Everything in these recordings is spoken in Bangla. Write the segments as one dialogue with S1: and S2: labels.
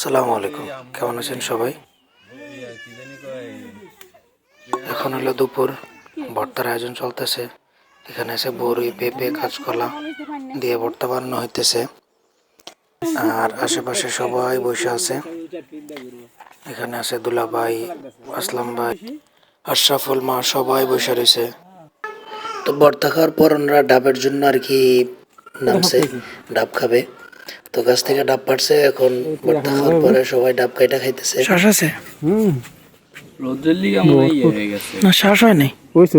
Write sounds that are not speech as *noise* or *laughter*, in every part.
S1: আসসালামু আলাইকুম। কেমন আছেন সবাই? এখন হলো দুপুর, ভর্তার আয়োজন চলতেছে। এখানে আছে বড়ি, পেঁপে, কাঁচকলা দিয়ে ভর্তা বানানো হইতেছে। আর আশেপাশে সবাই বসে আছে। এখানে আছে দুলাভাই, আসলাম ভাই, আশরাফুল মা সবাই বসে রয়েছে। তো ভর্তা খাওয়ার পর ওনারা ডাবের জন্য আর কি নামছে, ডাব খাবে। তো গাছ থেকে ডাব পাড়ছে এখন ভর্তা খাওয়ার পরে সবাই ডাব কাইটা খাইতেছে। শ্বাস আছে?
S2: হুম।
S3: রোদের লিগে মনে ইয়ে হয়ে গেছে।
S1: না শ্বাস হয় নাই?
S4: হইছি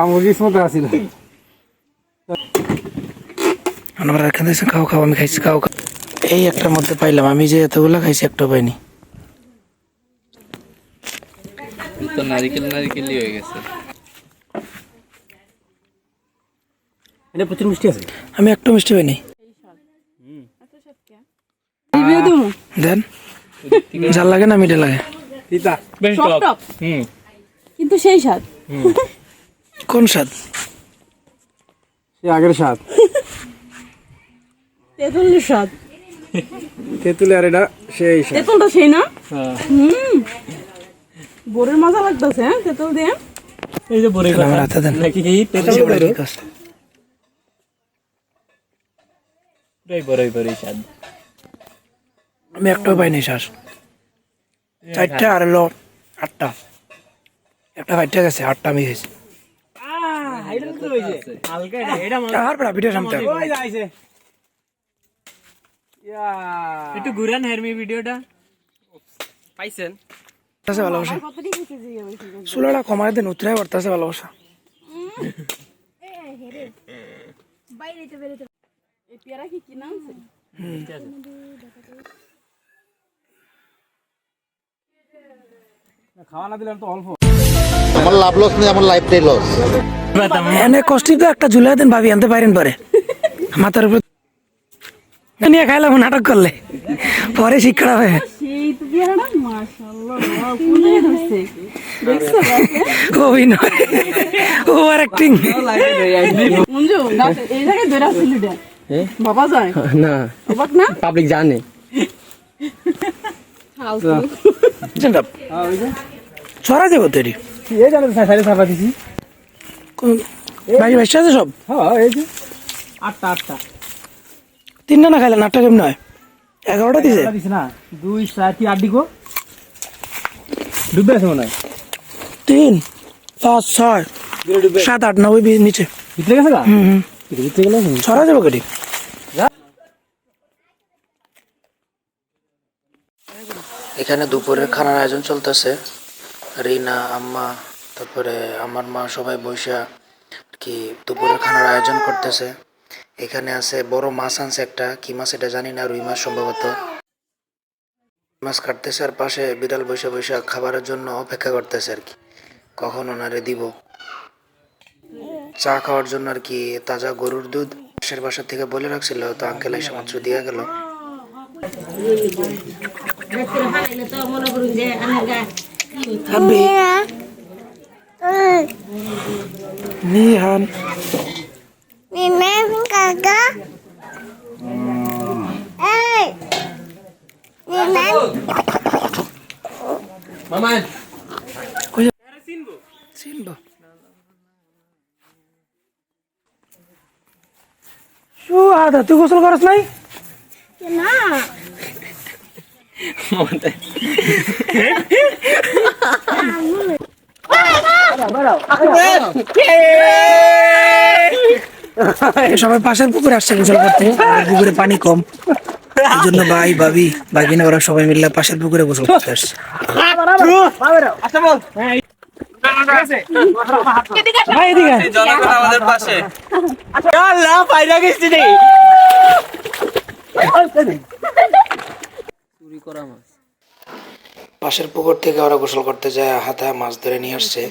S2: আমার কিসমতে আসিল
S1: আমরা এখানে খাও খাও আমি খাইছি খাও খাও। এই একটার মধ্যে পাইলাম আমি যে এতগুলা খাইছি একটা পাইনি
S3: তো নারিকেল নারিকেলই হয়ে গেছে।
S2: এটা প্রচুর মিষ্টি আছে?
S1: আমি একটু মিষ্টি পাইনি দেন। লাগে না মিঠে লাগে।
S4: কিন্তু সেই স্বাদ।
S1: কোন স্বাদ?
S2: সে আগের স্বাদ।
S4: তেঁতুলের স্বাদ।
S2: তেঁতুলে আর এটা সেই স্বাদ।
S4: তেঁতুলটা সেই না?
S3: হ্যাঁ।
S4: হুম। বোরের মজা লাগতেছে হ্যাঁ? তেঁতুল দিয়ে।
S3: এই যে
S1: আমার
S3: নাকি কি তেতাল? পুরাই বড়ই বড়ই স্বাদ।
S1: আমি একটাও পাইনি শ্বাস চারটা আর হলো আটটা। একটা ফাইটটা গেছে আটটা আমি
S2: ইয়া।
S3: একটু ঘুরান হেরমি ভিডিওটা। পাইছেন?
S1: আছে ভালোবাসা। চুলাটা কমায় দেন উতরাই পড়তেছে ভালোবাসা।
S4: এই পেয়ারা কি কিনা আনছে?
S2: খাওয়া না দিলাম তো অল্প।
S5: আমার লাভ লস নেই আমার লাইফটাই লস
S1: এনে কষ্টি তো একটা ঝুলাই দেন ভাবি আনতে পারেন পরে। *laughs* মাথার উপর নিয়ে খাইলাম নাটক করলে। পরে শিক্ষা হবে। অভিনয় ওভার অ্যাক্টিং
S4: মঞ্জু গাছ এই জায়গায় ধরে আসছিল এটা বাবা যায়?
S2: না।
S4: না?
S2: পাবলিক জানে। হ্যাঁ ওই যে।
S1: ছড়া দেবো তৈরি।
S2: কি এই জানে সাইডে চাপা দিছি।
S1: ভাই আছে সব।
S2: হ্যাঁ এই যে। আটটা আটটা।
S1: তিনটা না খাইলেন আটটা কেমন হয় এগারোটা দিছে।
S2: না। দুই চার কি আট দিকো ডুবে আছে মনে হয়।
S1: তিন পাঁচ ছয় সাত আট নব্বই বিশ নিচে।
S2: ভিতরে গেছে গা?
S1: হুম হুম।
S2: ভিতরে গেলে
S1: ছড়া দেবো কেটে? এখানে দুপুরের খানার আয়োজন চলতেছে। রিনা আম্মা তারপরে আমার মা সবাই বৈশা কি দুপুরের খানার আয়োজন করতেছে। এখানে আছে বড় মাছ আনছে একটা। কি মাছ এটা জানি না রুই মাছ সম্ভবত। মাছ কাটতেছে আর পাশে বিড়াল বৈশা বৈশা খাবারের জন্য অপেক্ষা করতেছে আর কি। কখন ওনারে দিব? চা খাওয়ার জন্য আর কি তাজা গরুর দুধ। পাশের বাসা থেকে বলে রাখছিল তো আঙ্কেল এসে মাত্র দিয়ে গেল। Happy. Nihan.
S6: Mimem kakak. Eh. Mimem.
S3: মামান
S1: চিনবো শু আদা তুই গোসল করস নাই
S6: Na.
S1: এই সবাই পাশের পুকুরে আসছে গোসল করতে। পুকুরে পানি কম। এই জন্য ভাই, ভাবি ওরা সবাই পাশের পুকুরে গোসল করতে আসছে। পাশের পুকুর থেকে ওরা গোসল করতে যায় হাতে মাছ ধরে নিয়ে আসছে।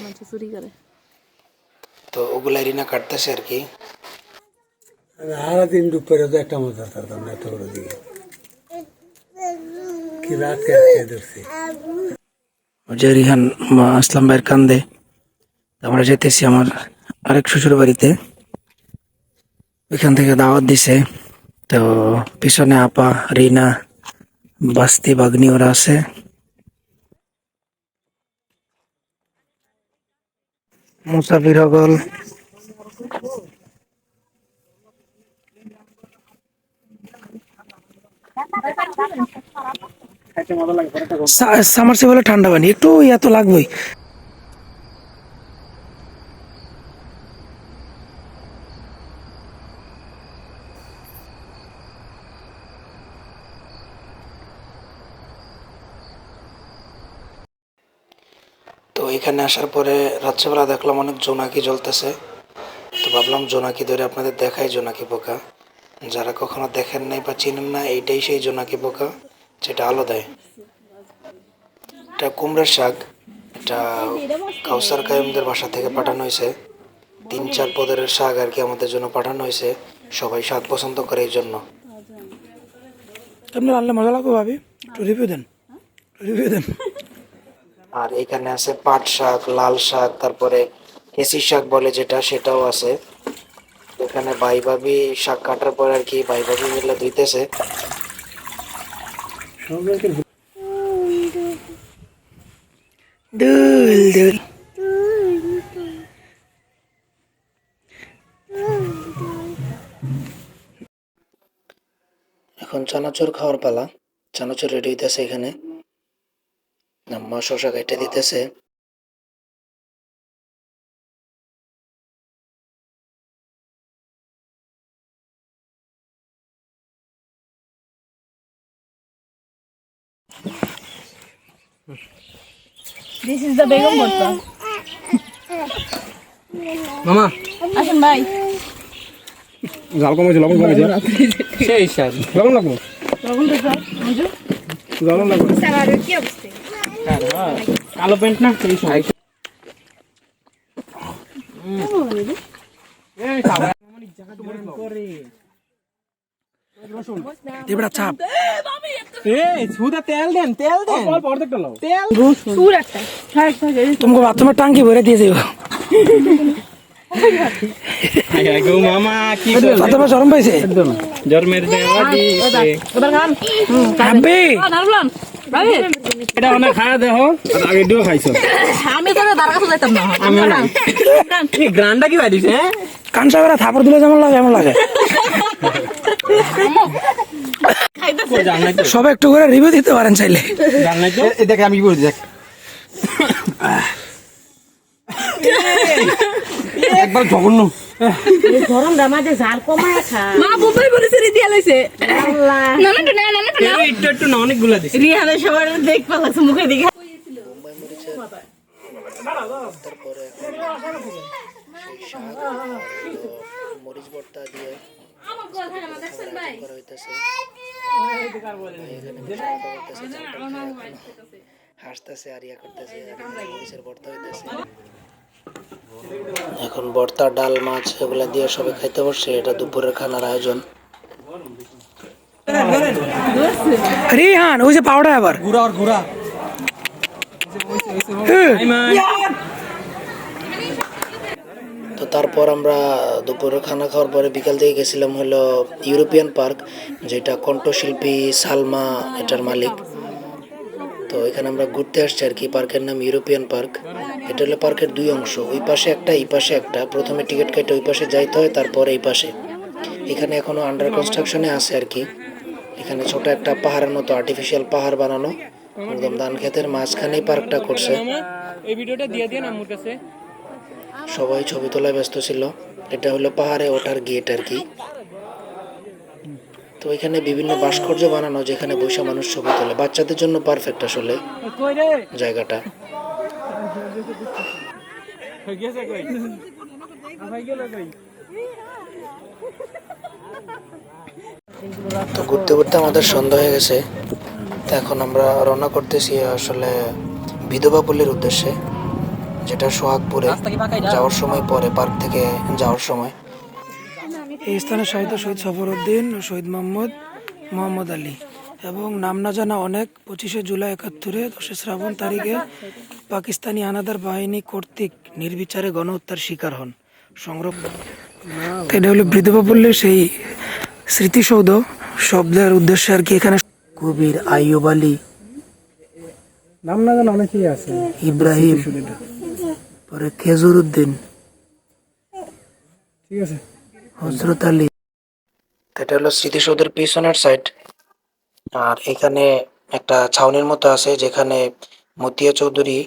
S1: তো ওগুলা রিনা কাটতেছে আর কি।
S7: সারা দিন দুপুরে তো একটা মজা থাকতাম না এত বড় দিকে কি রাত ধরছে।
S1: যে রিহান আসলাম ভাইয়ের কান্দে আমরা যেতেছি আমার আরেক শ্বশুর বাড়িতে। ওইখান থেকে দাওয়াত দিছে। তো পিছনে আপা রিনা বাস্তি বাগনি ওরা আছে। মুসাফির হগল। বলে ঠান্ডা পানি একটু এত লাগবেই। আসার পরে রাত্রেবেলা দেখলাম অনেক জোনাকি জ্বলতেছে। তো ভাবলাম জোনাকি ধরে আপনাদের দেখাই জোনাকি পোকা। যারা কখনো দেখেন নাই বা চিনেন না, এইটাই সেই জোনাকি পোকা, যেটা আলো দেয়। এটা কুমড়ার শাক, এটা কাউসার কায়ুমদের বাসা থেকে পাঠানো হয়েছে। তিন চার পদের শাক আর কি আমাদের জন্য পাঠানো হয়েছে, সবাই শাক পছন্দ করে এই জন্য। আপনি রান্না মজা লাগবে ভাবি, একটু রিভিউ দেন। রিভিউ দেন। আর এখানে আছে পাট শাক লাল শাক তারপরে কেসি শাক বলে যেটা সেটাও আছে। এখানে ভাই ভাবি শাক কাটার পর আর কি ভাই ভাবি মিলে ধুইতেছে। দুল দুল। এখন চানাচুর খাওয়ার পালা। চানাচুর রেডি হইতেছে এখানে। আম্মা শশা কেটে দিতেছে।
S4: দিস ইজ দ্য বেগম ভর্তা।
S3: মামা।
S4: আসুন ভাই।
S2: জাল কমেছে লবণ কমেছে
S3: সেই
S2: লবণ লাগবো?
S4: স্যার মঞ্জু
S2: লবণ লাগবো। কালো প্যান্ট না? সেই সময়
S1: এবার চাপ
S2: এই সুদা তেল দেন তেল দেন। অল্প অর্ধেকটা লাও তেল।
S4: সুর একটা। থাক থাক এই
S1: তোমাকে বাথরুমের টাঙ্কি ভরে দিয়ে দেবো।
S3: গো দিছে
S4: ভাই
S2: এটা অনেক খায়া দেখো আগে দিও খাইছো।
S4: আমি তো দাঁড়া কাছে যাইতাম না।
S2: আমি না গ্রান্ডা কি বাইরিস হ্যাঁ?
S1: কানসা করে থাপড় দিলে যেমন লাগে এমন লাগে। সব একটু করে রিভিউ দিতে পারেন চাইলে।
S2: দেখে আমি কি বলছি দেখ। একবার জঘন্য।
S4: মা বোম্বাই বলেছে রে দিয়া লইছে। না না না না না
S2: একটু একটু না অনেকগুলা দিছে।
S4: রিহানের সবার দেখ পালাছে মুখে দিকে।
S1: মরিচ ভর্তা দিয়ে করা হইতেছে হাসতেছে আর ইয়া করতেছে মরিচের ভর্তা হইতেছে। এখন ভর্তা ডাল মাছ এগুলা দিয়ে সবাই খাইতে বসছে এটা দুপুরের খানার আয়োজন। রিহান ওই যে পাউডার আবার।
S2: ঘুরা আর ঘুরা।
S1: তো তারপর আমরা দুপুরে খানা খাওয়ার পরে বিকাল থেকে গেছিলাম হলো ইউরোপিয়ান পার্ক যেটা কণ্ঠশিল্পী সালমা এটার মালিক। তো এখানে আমরা ঘুরতে আসছি আর কি পার্কের নাম ইউরোপিয়ান পার্ক। এটা হলো পার্কের দুই অংশ ওই পাশে একটা এই পাশে একটা। প্রথমে টিকিট কেটে ওই পাশে যাইতে হয় তারপর এই পাশে। এখানে এখনও আন্ডার কনস্ট্রাকশনে আছে আর কি। এখানে ছোট একটা পাহাড়ের মতো আর্টিফিশিয়াল পাহাড় বানানো একদম ধান ক্ষেতের মাঝখানেই পার্কটা করছে।
S3: এই ভিডিওটা দিয়ে দিন আমার কাছে।
S1: সবাই ছবি তোলায় ব্যস্ত ছিল। এটা হলো পাহাড়ে ওঠার গেট আর কি। তো এখানে বিভিন্ন ভাস্কর্য বানানো যেখানে বৈশা মানুষ ছবি তোলে। বাচ্চাদের জন্য পারফেক্ট আসলে জায়গাটা। তো ঘুরতে ঘুরতে আমাদের সন্ধ্যা হয়ে গেছে। তো এখন আমরা রওনা করতেছি আসলে বিধবা পল্লীর উদ্দেশ্যে, যেটা সোহাগপুরে যাওয়ার সময় পরে, পার্ক থেকে যাওয়ার সময়। এই স্থানে শহীদ শহীদ সফরউদ্দিন ও শহীদ মোহাম্মদ মোহাম্মদ আলী। এবং নাম না জানা অনেক পঁচিশে জুলাই একাত্তরে দশে শ্রাবণ তারিখে পাকিস্তানি হানাদার বাহিনী কর্তৃক নির্বিচারে গণহত্যার শিকার হন। সংগ্রহ এটা হলো বৃদ্ধবাবুল্যের সেই স্মৃতিসৌধ। শব্দের উদ্দেশ্যে আর কি এখানে কবির আইয়ুব আলী।
S2: নাম না জানা অনেকেই আছে।
S1: ইব্রাহিম। পরে খেজুর উদ্দিন
S2: ঠিক আছে।
S1: হজরত আলী। এটা হলো স্মৃতিসৌধের পিছনের সাইড আর এখানে একটা ছাউনির মতো আছে যেখানে মতিয়া চৌধুরী,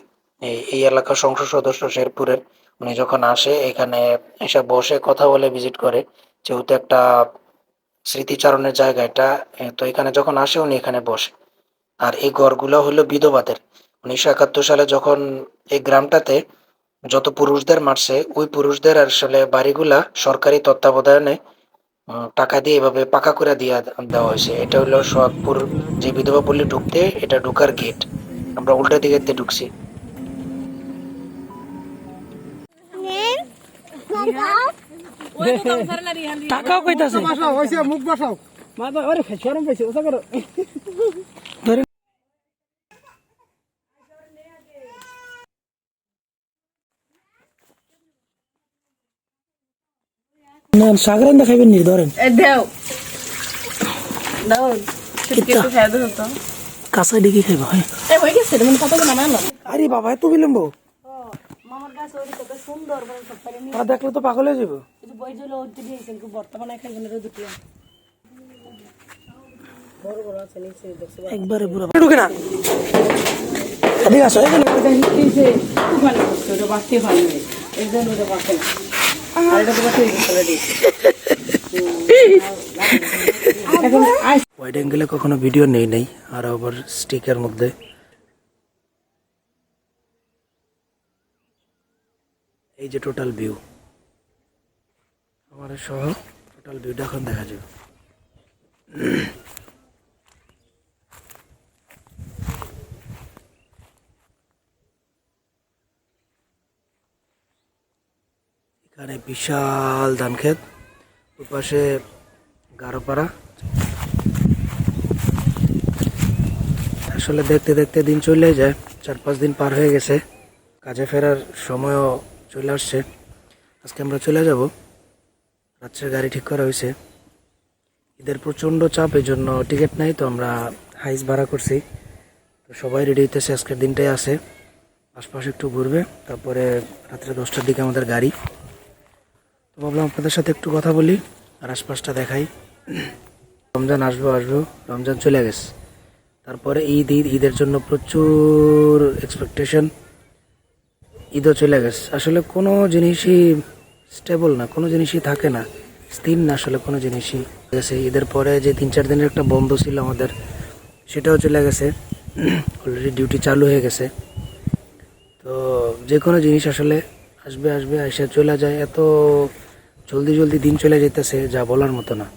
S1: এই এলাকার সংসদ সদস্য শেরপুরের, উনি যখন আসে, এখানে এসে বসে কথা বলে ভিজিট করে। যেহেতু একটা স্মৃতিচারণের জায়গা এটা তো এখানে যখন আসে, উনি এখানে বসে। আর এই ঘরগুলো হলো বিধবাদের। উনিশশো একাত্তর সালে যখন এই গ্রামটাতে যত পুরুষদের মারছে ওই পুরুষদের আসলে বাড়িগুলা সরকারি তত্ত্বাবধানে টাকা দিয়ে এভাবে পাকা করে দিয়ে দেওয়া হয়েছে। এটা হলো সোহাগপুর যে বিধবা পল্লী ঢুকতে এটা ঢুকার গেট আমরা উল্টা দিকে দিয়ে ঢুকছি। টাকাও কইতাছে।
S2: মুখ বসাও মা তো আরে সরম পাইছে ওটা করো।
S1: না সাগরান দেখাইবেন নি ধরেন
S4: দেও দাও
S1: কাঁচা ডিকি খাইব হ্যাঁ
S4: হয়ে মানে
S1: আরে বাবা এত বিলম্ব
S4: মানে
S1: দেখলে তো পাগল হয়ে যাব
S4: বড় বড়
S1: একবারে পুরো ঢুকে না ঠিক আছে এখানে
S4: বাড়তে ভালো নেই এই ওটা বাড়তে না
S1: ওয়াইড অ্যাঙ্গেলে কখনো ভিডিও নেই নেই, আর আবার স্টিকের মধ্যে। এই যে টোটাল ভিউ আমাদের সহ টোটাল ভিউটা এখন দেখা যাবে। এখানে বিশাল ধান ক্ষেত ওই পাশে গারোপাড়া। আসলে দেখতে দেখতে দিন চলে যায়। চার পাঁচ দিন পার হয়ে গেছে। কাজে ফেরার সময়ও চলে আসছে। আজকে আমরা চলে যাব। রাত্রে গাড়ি ঠিক করা হয়েছে। ঈদের প্রচণ্ড চাপ এই জন্য টিকিট নাই, তো আমরা হাইস ভাড়া করছি। তো সবাই রেডি হইতেছে, আজকের দিনটাই আছে। আশপাশে একটু ঘুরবে, তারপরে রাত্রে দশটার দিকে আমাদের গাড়ি। তো ভাবলাম আপনাদের সাথে একটু কথা বলি, আর আশপাশটা দেখাই। রমজান আসব আসব, রমজান চলে গেছে। তারপরে ঈদ ঈদ, ঈদের জন্য প্রচুর এক্সপেকটেশন ঈদও চলে গেছে। আসলে কোনো জিনিসই স্টেবল না, কোনো জিনিসই থাকে না। স্থির না আসলে কোনো জিনিসই। গেছে, ঈদের পরে যে তিন চার দিনের একটা বন্ধ ছিল আমাদের, সেটাও চলে গেছে। অলরেডি ডিউটি চালু হয়ে গেছে। তো যে কোনো জিনিস আসলে আসবে আসবে, এসে চলে যায়। এত জলদি জলদি দিন চলে যেতেছে যা বলার মতো না।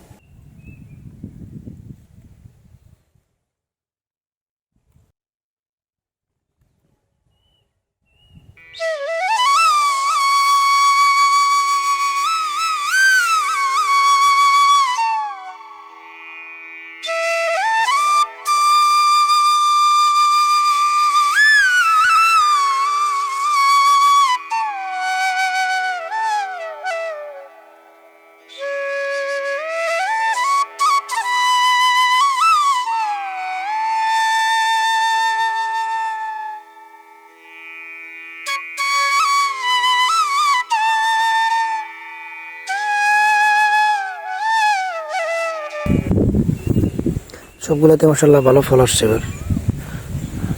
S1: সবগুলোতে মাসাল্লাহ ভালো ফল আসছে এবার।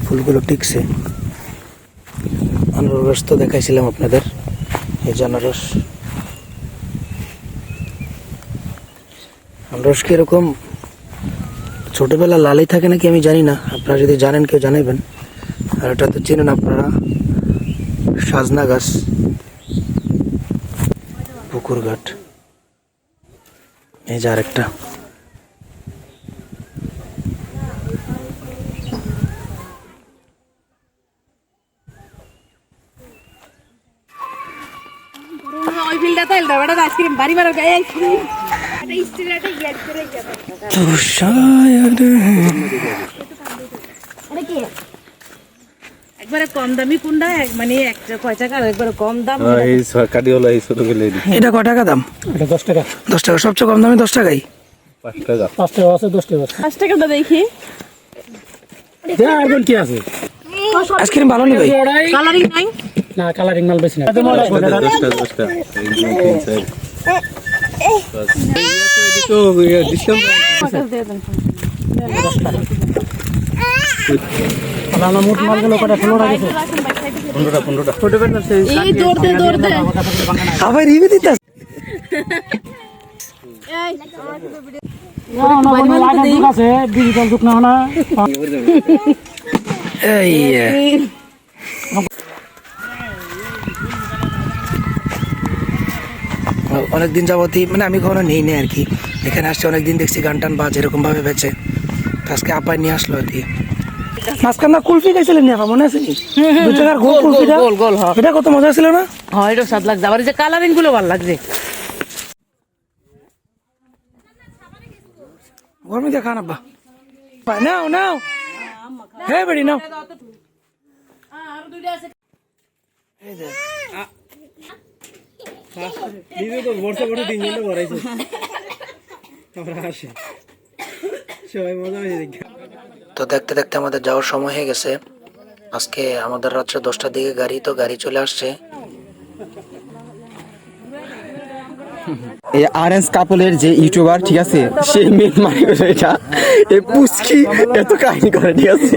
S1: ফুলগুলো টিকছে। আনারস তো দেখাইছিলাম আপনাদের, এই যে আনারস আনারস কি এরকম ছোটবেলা লালই থাকে নাকি আমি জানি না, আপনারা যদি জানেন কেউ জানাবেন আর এটা তো চিনেন আপনারা, সাজনা গাছ, পুকুর ঘাট। এই যে আরেকটা
S4: ওই ফিল্ডটা তো এলটা বেটা আইসক্রিম বাড়ি বাড়ি আইসক্রিম।
S8: একবারে কম দামি কোনটা? মানে একটা কয় টাকা? একবারে কম দাম
S3: এই সরকারি হলো এই ছোট গেলে
S9: এটা ক টাকা দাম?
S10: এটা দশ টাকা।
S9: দশ টাকা সবচেয়ে কম দামে দশ টাকাই।
S3: পাঁচ টাকা।
S10: পাঁচ টাকা আছে দশ টাকা
S8: পাঁচ টাকাটা দেখি।
S10: কি আছে।
S9: আইসক্রিম ভালো নেই
S8: কালারিং নাই?
S10: না কালারিং মাল বেশি না। কালানা মোট মালগুলো কটা ষোলো টাকা গেছে
S8: এই দৌড় দে
S9: আবার দিতে
S10: ডিজিটাল যুগ না না
S9: এই এ। অনেকদিন যাবতই মানে আমি কখনো নেই নি আর কি। এখানে আসছে অনেকদিন দেখছি গান টান বাজ এরকম ভাবে বেচে। তো আজকে আপাই নিয়ে আসলো আর কি। মাঝখান না কুলফি খাইছিলেন আপা মনে আছে নি? দু টাকার গোল কুলফিটা?
S8: গোল গোল হ
S9: এটা কত মজা ছিল না?
S8: হ্যাঁ এটা স্বাদ লাগছে। আবার এই যে কালারিংগুলো ভালো লাগছে।
S9: গরমে দিয়ে খান আব্বা। নাও নাও। হ্যাঁ বেড়ি নাও। এই দেখ।
S10: দিদি তো বর্ষা বর্ষা তিন ভরাইছে আমরা আসি। সবাই মজা হয়েছে
S9: তো দেখতে দেখতে আমাদের যাওয়ার সময় হয়ে গেছে। আজকে আমাদের রাত্রে দশটার দিকে গাড়ি তো গাড়ি চলে আসছে।
S11: এই আরেঞ্জ কাপলের যে ইউটিউবার ঠিক আছে সেই মেন মানে এটা। এই পুচকি এত কাহিনী করে ঠিক আছে।